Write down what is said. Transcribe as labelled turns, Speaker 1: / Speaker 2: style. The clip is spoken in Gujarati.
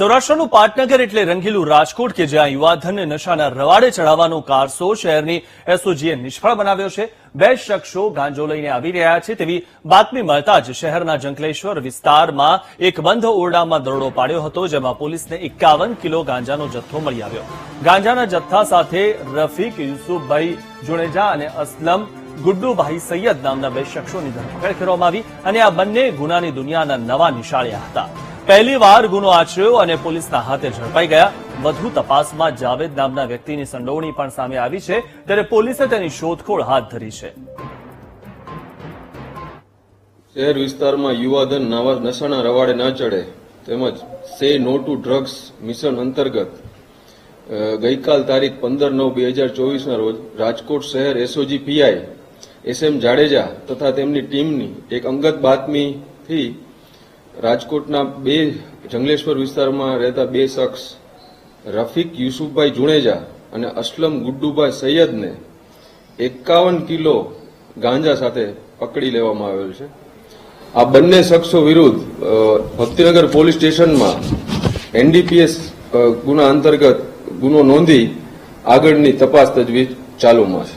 Speaker 1: સૌરાષ્ટ્રનું પાટનગર એટલે રંગીલું રાજકોટ કે જ્યાં યુવાધનને નશાના રવાડે ચડાવવાનો કારસો શહેરની એસઓજીએ નિષ્ફળ બનાવ્યો છે. બે શખ્સો ગાંજો લઈને આવી રહ્યા છે તેવી બાતમી મળતા જ શહેરના જંકલેશ્વર વિસ્તારમાં એક બંધ ઓરડામાં દરોડો પાડ્યો હતો, જેમાં પોલીસને એકાવન કિલો ગાંજાનો જથ્થો મળી આવ્યો. ગાંજાના જથ્થા સાથે રફીક, યુસુફભાઈ જુણેજા અને અસલમ ગુડ્ડુભાઈ સૈયદ નામના બે શખ્સોની ધરપકડ કરવામાં આવી અને આ બંને ગુનાની દુનિયાના નવા નિશાળ્યા હતા. પહેલી વાર ગુનો આચર્યો અને પોલીસના હાથે ઝડપાઈ ગયા. વધુ તપાસમાં જાવેદ નામના વ્યક્તિની સંડોવણી પણ સામે આવી છે, ત્યારે પોલીસે તેની શોધખોળ હાથ ધરી છે.
Speaker 2: શહેર વિસ્તારમાં યુવાધન નશાના રવાડે ન ચડે તેમજ સે નો ટુ ડ્રગ્સ મિશન અંતર્ગત ગઈકાલ તારીખ પંદર નવ બે હજાર ચોવીસના રોજ રાજકોટ શહેર SOG PI S M Jadeja તથા તેમની ટીમની એક અંગત બાતમીથી રાજકોટના બે જંગલેશ્વર વિસ્તારમાં રહેતા બે શખ્સ, રફીક યુસુફભાઈ જુણેજા અને અસલમ ગુડ્ડુભાઈ સૈયદને એકાવન કિલો ગાંજા સાથે પકડી લેવામાં આવેલ છે. આ બંને શખ્સો વિરુદ્ધ ભક્તિનગર પોલીસ સ્ટેશનમાં એનડીપીએસ ગુના અંતર્ગત ગુનો નોંધી આગળની તપાસ તજવીજ ચાલુમાં છે.